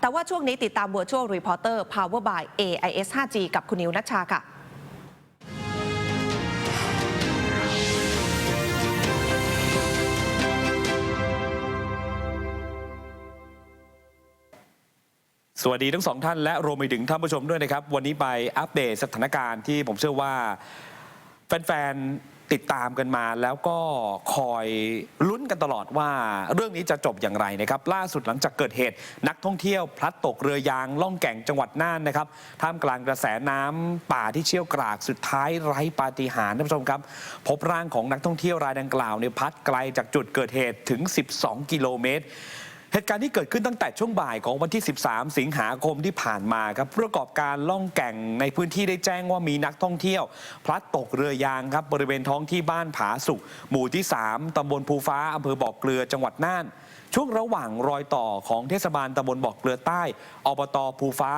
แต่ว่าช่วงนี้ติดตาม Virtual Reporter Power by AIS 5G กับคุณนิวนัชชาค่ะสวัสดีทั้งสองท่านและรวมไปถึงท่านผู้ชมด้วยนะครับ วันนี้ไปอัปเดตสถานการณ์ที่ผมเชื่อว่า แฟน ๆ ติดตามกันมาแล้วก็คอยล กันตลอดว่าเรื่องนี้จะจบอย่างไรนะครับล่าสุดหลังจากเกิดเหตุ นักท่องเที่ยวพลัดตกเรือยางล่องแก่งจังหวัดน่านนะครับท่ามกลางกระแสน้ำป่าที่เชี่ยวกรากสุดท้ายไร้ปาฏิหาริย์ท่านผู้ชมครับ พบร่างของนักท่องเที่ยวรายดังกล่าวเนี่ยพัดไกลจากจุดเกิดเหตุถึง 12 กิโลเมตร เหตุการณ์ที่เกิดขึ้นตั้งแต่ช่วงบ่ายของวันที่ 13 สิงหาคมที่ผ่านมาครับประกอบการล่องแก่งในพื้นที่ได้แจ้งว่ามีนักท่องเที่ยว พลัดตกเรือยางครับบริเวณท้องที่บ้านผาสุกหมู่ที่ 3ตำบลภูฟ้าอำเภอบ่อเกลือจังหวัดน่าน ช่วงระหว่างรอยต่อของเทศบาลตำบลบ่อเกลือใต้อบตภูฟ้า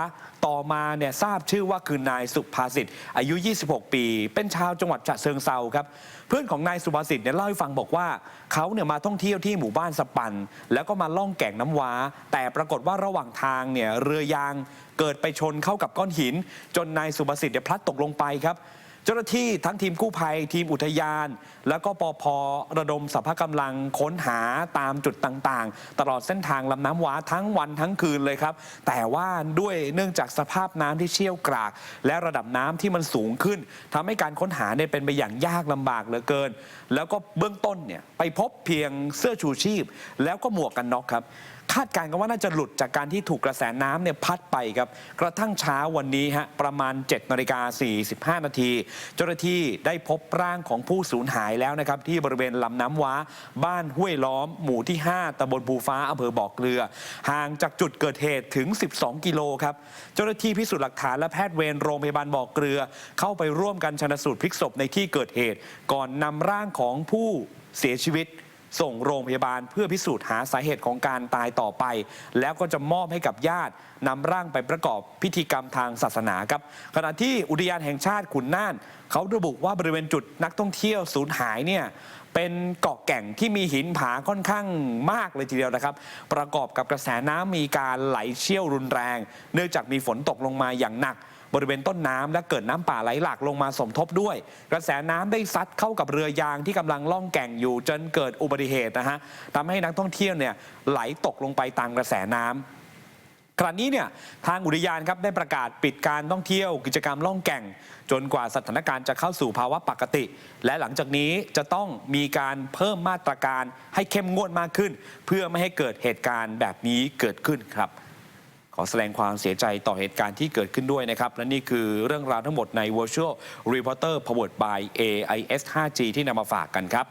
ต่อมาเนี่ยทราบชื่อว่าคือนายสุภาสิทธิ์อายุ 26 ปี เป็นชาวจังหวัดฉะเชิงเซาครับเพื่อนของนายสุภาสิทธิ์เนี่ยเล่าให้ฟังบอกว่าเขาเนี่ยมาท่องเที่ยวที่หมู่บ้านสปัน แล้วก็มาล่องแก่งน้ำว้า แต่ปรากฏว่าระหว่างทางเนี่ยเรือยางเกิดไปชนเข้ากับก้อนหิน จนนายสุภสิทธิ์เนี่ยพลัดตกลงไปครับ เจ้าหน้าที่ทั้งทีมกู้ภัย ทีมอุทยาน แล้วก็ปอพระดมสรรพกำลังค้นหาตามจุดต่างๆ ตลอดเส้นทางลำน้ำว้าทั้งวันทั้งคืนเลยครับ แต่ว่าด้วยเนื่องจากสภาพน้ำที่เชี่ยวกราก และระดับน้ำที่มันสูงขึ้นทำให้การค้นหาเนี่ยเป็นไปอย่างยากลำบากเหลือเกิน แล้วก็เบื้องต้นเนี่ยไปพบเพียงเสื้อชูชีพ แล้วก็หมวกกันน็อกครับคาดการณ์กันว่าน่าจะหลุดจากการที่ถูกกระแสน้ำเนี่ยพัดไปครับ กระทั่งเช้าวันนี้ฮะประมาณ7นาฬิกา45 นาทีเจ้าหน้าที่ได้พบร่างของผู้สูญหายแล้วนะครับ ที่บริเวณลำน้ำว้า บ้านห้วยล้อม หมู่ที่ 5ตำบลภูฟ้าอำเภอบ่อเกลือ ห่างจากจุดเกิดเหตุถึง 12 กิโลครับ เจ้าหน้าที่พิสูจน์หลักฐานและแพทย์เวรโรงพยาบาลบ่อเกลือ เข้าไปร่วมกันชนสูตรพลิกศพในที่เกิดเหตุ ก่อนนำร่างของผู้เสียชีวิต ส่งโรงพยาบาลเพื่อพิสูจน์หาสาเหตุของการตายต่อไป แล้วก็จะมอบให้กับญาตินำร่างไปประกอบพิธีกรรมทางศาสนาครับ ขณะที่อุทยานแห่งชาติขุนน่าน เขาระบุว่าบริเวณจุดนักท่องเที่ยวสูญหายเนี่ยเป็นเกาะแก่งที่มีหินผาค่อนข้างมากเลยทีเดียวนะครับ ประกอบกับกระแสน้ำมีการไหลเชี่ยวรุนแรง เนื่องจากมีฝนตกลงมาอย่างหนัก บริเวณต้นน้ำและเกิดน้ำป่าไหลหลากลงมาสมทบด้วย กระแสน้ำได้ซัดเข้ากับเรือยางที่กำลังล่องแก่งอยู่ จนเกิดอุบัติเหตุนะฮะทำให้นักท่องเที่ยวเนี่ยไหลตกลงไปตามกระแสน้ำขณะนี้เนี่ยทางอุทยานครับได้ประกาศปิดการท่องเที่ยวกิจกรรมล่องแก่ง จนกว่าสถานการณ์จะเข้าสู่ภาวะปกติ และหลังจากนี้จะต้องมีการเพิ่มมาตรการให้เข้มงวดมากขึ้น เพื่อไม่ให้เกิดเหตุการณ์แบบนี้เกิดขึ้นครับ ขอแสดงความเสียใจต่อเหตุการณ์ที่เกิดขึ้นด้วยนะครับ และนี่คือเรื่องราวทั้งหมดใน Virtual Reporter Powered by AIS 5G ที่นำมาฝากกันครับ